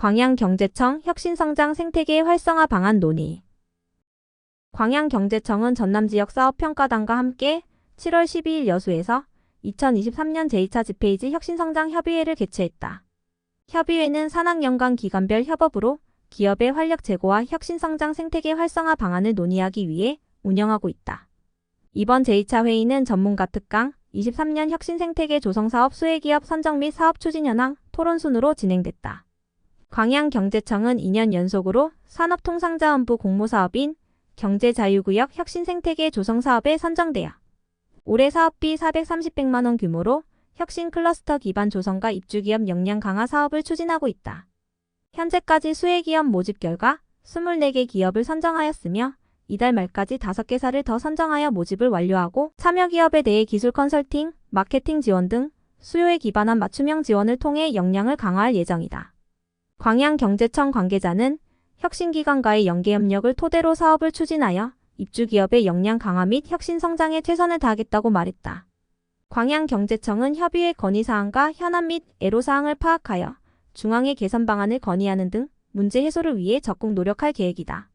광양경제청 혁신성장 생태계 활성화 방안 논의 광양경제청은 전남지역 사업평가단과 함께 7월 12일 여수에서 2023년 제2차 집회이지 혁신성장 협의회를 개최했다. 협의회는 산학연관 기관별 협업으로 기업의 활력 제고와 혁신성장 생태계 활성화 방안을 논의하기 위해 운영하고 있다. 이번 제2차 회의는 전문가 특강, 23년 혁신생태계 조성사업 수혜기업 선정 및 사업 추진 현황 토론 순으로 진행됐다. 광양경제청은 2년 연속으로 산업통상자원부 공모사업인 경제자유구역 혁신생태계 조성사업에 선정되어 올해 사업비 430백만 원 규모로 혁신 클러스터 기반 조성과 입주기업 역량 강화 사업을 추진하고 있다. 현재까지 수혜 기업 모집 결과 24개 기업을 선정하였으며 이달 말까지 5개사를 더 선정하여 모집을 완료하고 참여 기업에 대해 기술 컨설팅, 마케팅 지원 등 수요에 기반한 맞춤형 지원을 통해 역량을 강화할 예정이다. 광양경제청 관계자는 혁신기관과의 연계협력을 토대로 사업을 추진하여 입주기업의 역량 강화 및 혁신 성장에 최선을 다하겠다고 말했다. 광양경제청은 협의회 건의사항과 현안 및 애로사항을 파악하여 중앙의 개선 방안을 건의하는 등 문제 해소를 위해 적극 노력할 계획이다.